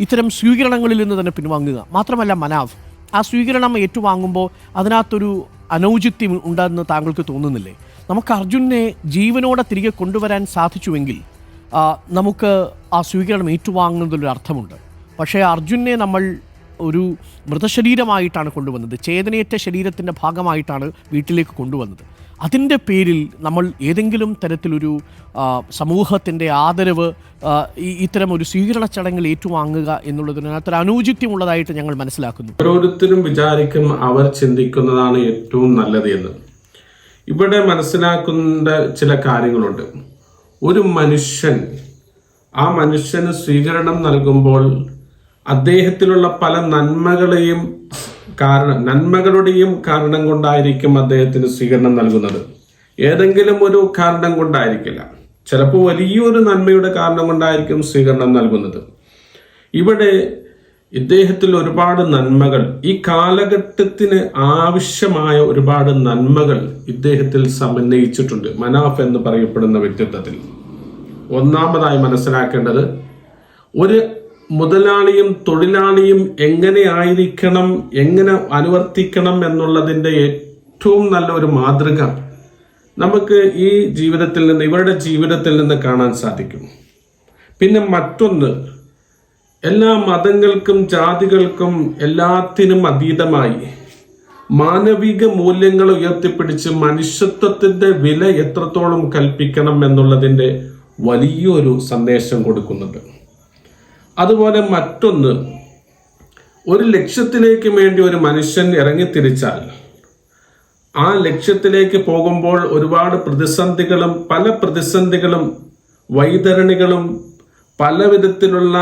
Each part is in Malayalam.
ഇത്തരം സ്വീകരണങ്ങളിൽ നിന്ന് തന്നെ പിൻവാങ്ങുക. മാത്രമല്ല മനാവ് ആ സ്വീകരണം ഏറ്റുവാങ്ങുമ്പോൾ അതിനകത്തൊരു അനൗചിത്യം ഉണ്ടെന്ന് താങ്കൾക്ക് തോന്നുന്നില്ലേ? നമുക്ക് അർജുനെ ജീവനോടെ തിരികെ കൊണ്ടുവരാൻ സാധിച്ചുവെങ്കിൽ നമുക്ക് ആ സ്വീകരണം ഏറ്റുവാങ്ങുന്നതിലൊരു അർത്ഥമുണ്ട് പക്ഷേ അർജുനെ നമ്മൾ ഒരു മൃതശരീരമായിട്ടാണ് കൊണ്ടുവന്നത്. ചേതനയേറ്റ ശരീരത്തിന്റെ ഭാഗമായിട്ടാണ് വീട്ടിലേക്ക് കൊണ്ടുവന്നത്. അതിന്റെ പേരിൽ നമ്മൾ ഏതെങ്കിലും തരത്തിലൊരു സമൂഹത്തിന്റെ ആദരവ് ഈ ഇത്തരം ഒരു സ്വീകരണ ചടങ്ങിൽ ഏറ്റുവാങ്ങുക എന്നുള്ളതിനകത്തൊരു അനൗചിത്യമുള്ളതായിട്ട് ഞങ്ങൾ മനസ്സിലാക്കുന്നു. ഓരോരുത്തരും വിചാരിക്കും അവർ ചിന്തിക്കുന്നതാണ് ഏറ്റവും നല്ലത് എന്ന്. ഇവിടെ മനസ്സിലാക്കുന്ന ചില കാര്യങ്ങളുണ്ട്. ഒരു മനുഷ്യൻ ആ മനുഷ്യന് സ്വീകരണം നൽകുമ്പോൾ അദ്ദേഹത്തിലുള്ള പല നന്മകളെയും കാരണം നന്മകളുടെയും കാരണം കൊണ്ടായിരിക്കും അദ്ദേഹത്തിന് സ്വീകരണം നൽകുന്നത്. ഏതെങ്കിലും ഒരു കാരണം കൊണ്ടായിരിക്കില്ല. ചിലപ്പോൾ വലിയൊരു നന്മയുടെ കാരണം കൊണ്ടായിരിക്കും സ്വീകരണം നൽകുന്നത്. ഇവിടെ ഇദ്ദേഹത്തിൽ ഒരുപാട് നന്മകൾ ഈ കാലഘട്ടത്തിന് ആവശ്യമായ ഒരുപാട് നന്മകൾ ഇദ്ദേഹത്തിൽ സമന്വയിച്ചിട്ടുണ്ട്. മനാഫ് എന്ന് പറയപ്പെടുന്ന വ്യക്തിത്വത്തിൽ. ഒന്നാമതായി മനസ്സിലാക്കേണ്ടത് ഒരു മുതലാളിയും തൊഴിലാളിയും എങ്ങനെ ആയിരിക്കണം എങ്ങനെ അനുവർത്തിക്കണം എന്നുള്ളതിന്റെ ഏറ്റവും നല്ല ഒരു മാതൃക നമുക്ക് ഈ ജീവിതത്തിൽ നിന്ന് ഇവരുടെ ജീവിതത്തിൽ നിന്ന് കാണാൻ സാധിക്കും. പിന്നെ മറ്റൊന്ന് എല്ലാ മതങ്ങൾക്കും ജാതികൾക്കും എല്ലാത്തിനും അതീതമായി മാനവിക മൂല്യങ്ങൾ ഉയർത്തിപ്പിടിച്ച് മനുഷ്യത്വത്തിന്റെ വില എത്രത്തോളം കൽപ്പിക്കണം എന്നുള്ളതിന്റെ വലിയൊരു സന്ദേശം കൊടുക്കുന്നുണ്ട്. അതുപോലെ മറ്റൊന്ന് ഒരു ലക്ഷ്യത്തിലേക്ക് വേണ്ടി ഒരു മനുഷ്യൻ ഇറങ്ങിത്തിരിച്ചാൽ ആ ലക്ഷ്യത്തിലേക്ക് പോകുമ്പോൾ ഒരുപാട് പ്രതിസന്ധികളും പല പ്രതിസന്ധികളും വൈതരണികളും പല വിധത്തിലുള്ള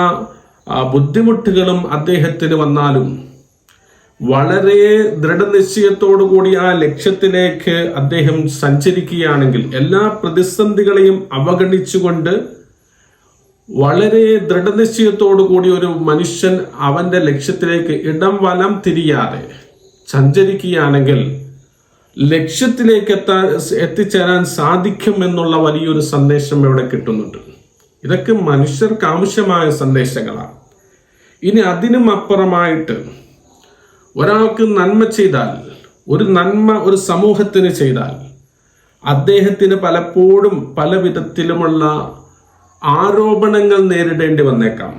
ബുദ്ധിമുട്ടുകളും അദ്ദേഹത്തിന് വന്നാലും വളരെ ദൃഢനിശ്ചയത്തോടു കൂടി ആ ലക്ഷ്യത്തിലേക്ക് അദ്ദേഹം സഞ്ചരിക്കുകയാണെങ്കിൽ എല്ലാ പ്രതിസന്ധികളെയും അവഗണിച്ചുകൊണ്ട് വളരെ ദൃഢനിശ്ചയത്തോടു കൂടി ഒരു മനുഷ്യൻ അവന്റെ ലക്ഷ്യത്തിലേക്ക് ഇടം വലം തിരിയാതെ സഞ്ചരിക്കുകയാണെങ്കിൽ ലക്ഷ്യത്തിലേക്ക് എത്താൻ എത്തിച്ചേരാൻ സാധിക്കും എന്നുള്ള വലിയൊരു സന്ദേശം ഇവിടെ കിട്ടുന്നുണ്ട്. ഇതൊക്കെ മനുഷ്യർക്ക് ആവശ്യമായ സന്ദേശങ്ങളാണ്. ഇനി അതിനും അപ്പുറമായിട്ട് ഒരാൾക്ക് നന്മ ചെയ്താൽ ഒരു നന്മ ഒരു സമൂഹത്തിന് ചെയ്താൽ അദ്ദേഹത്തിന് പലപ്പോഴും പല വിധത്തിലുമുള്ള ആരോപണങ്ങൾ നേരിടേണ്ടി വന്നേക്കാം.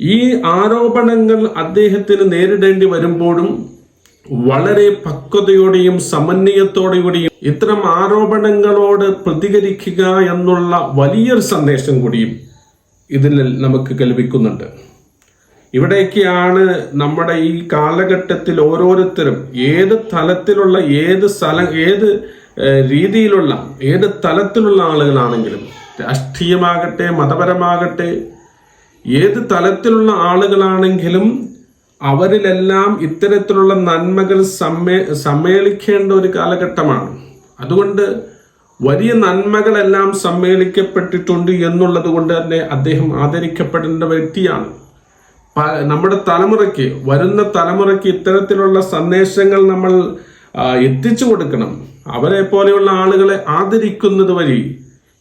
ഈ ആരോപണങ്ങൾ അദ്ദേഹത്തിന് നേരിടേണ്ടി വരുമ്പോഴും വളരെ പക്വതയോടെയും സമന്വയത്തോടെയും ഇത്തരം ആരോപണങ്ങളോട് പ്രതികരിക്കുക എന്നുള്ള വലിയൊരു സന്ദേശം കൂടിയും ഇതിൽ നമുക്ക് കൽപ്പിക്കുന്നുണ്ട് ഇവിടേക്കാണ് നമ്മുടെ ഈ കാലഘട്ടത്തിൽ ഓരോരുത്തരും ഏത് തലത്തിലുള്ള ഏത് സ്ഥലം ഏത് രീതിയിലുള്ള ഏത് തലത്തിലുള്ള ആളുകളാണെങ്കിലും രാഷ്ട്രീയമാകട്ടെ മതപരമാകട്ടെ ഏത് തലത്തിലുള്ള ആളുകളാണെങ്കിലും അവരിലെല്ലാം ഇത്തരത്തിലുള്ള നന്മകൾ സമ്മേ സമ്മേളിക്കേണ്ട ഒരു കാലഘട്ടമാണ്. അതുകൊണ്ട് വലിയ നന്മകളെല്ലാം സമ്മേളിക്കപ്പെട്ടിട്ടുണ്ട് എന്നുള്ളത് കൊണ്ട് തന്നെ അദ്ദേഹം ആദരിക്കപ്പെടേണ്ട വ്യക്തിയാണ്. നമ്മുടെ തലമുറയ്ക്ക് വരുന്ന തലമുറയ്ക്ക് ഇത്തരത്തിലുള്ള സന്ദേശങ്ങൾ നമ്മൾ എത്തിച്ചു കൊടുക്കണം. അവരെ പോലെയുള്ള ആളുകളെ ആദരിക്കുന്നത് വഴി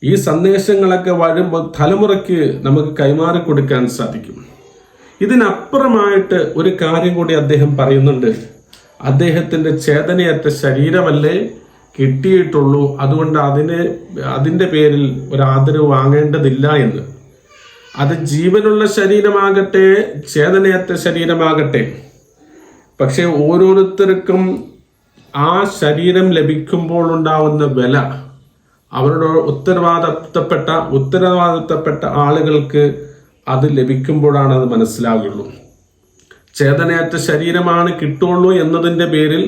ഈ സന്ദേശങ്ങളൊക്കെ വരുമ്പോൾ തലമുറയ്ക്ക് നമുക്ക് കൈമാറി കൊടുക്കാൻ സാധിക്കും. ഇതിനപ്പുറമായിട്ട് ഒരു കാര്യം കൂടി അദ്ദേഹം പറയുന്നുണ്ട്. അദ്ദേഹത്തിന്റെ ചേതനയറ്റ ശരീരമല്ലേ കിട്ടിയിട്ടുള്ളൂ. അതുകൊണ്ട് അതിന് അതിന്റെ പേരിൽ ഒരു ആദരവ് വാങ്ങേണ്ടതില്ല എന്ന്. അത് ജീവനുള്ള ശരീരമാകട്ടെ ചേതനയറ്റ ശരീരമാകട്ടെ. പക്ഷേ ഓരോരുത്തർക്കും ആ ശരീരം ലഭിക്കുമ്പോൾ ഉണ്ടാവുന്ന വില അവരുടെ ഉത്തരവാദിത്തപ്പെട്ട ഉത്തരവാദിത്തപ്പെട്ട ആളുകൾക്ക് അത് ലഭിക്കുമ്പോഴാണ് അത് മനസ്സിലാകുള്ളൂ ചേതനയറ്റ ശരീരമാണ് കിട്ടുള്ളൂ എന്നതിന്റെ പേരിൽ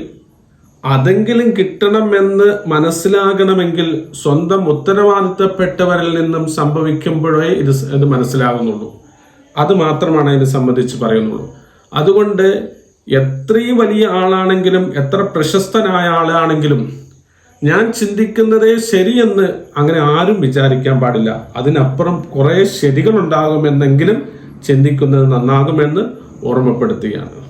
അതെങ്കിലും കിട്ടണമെന്ന് മനസ്സിലാകണമെങ്കിൽ സ്വന്തം ഉത്തരവാദിത്തപ്പെട്ടവരിൽ നിന്നും സംഭവിക്കുമ്പോഴേ ഇത് ഇത് മനസ്സിലാകുന്നുള്ളൂ അത് മാത്രമാണ് ഇതിനെ സംബന്ധിച്ച് പറയുന്നുള്ളൂ. അതുകൊണ്ട് എത്രയും വലിയ ആളാണെങ്കിലും എത്ര പ്രശസ്തനായ ആളാണെങ്കിലും ഞാൻ ചിന്തിക്കുന്നതേ ശരിയെന്ന് അങ്ങനെ ആരും വിചാരിക്കാൻ പാടില്ല. അതിനപ്പുറം കുറെ ശരികളുണ്ടാകുമെന്നെങ്കിലും ചിന്തിക്കുന്നത് നന്നാകുമെന്ന് ഓർമ്മപ്പെടുത്തുകയാണ്.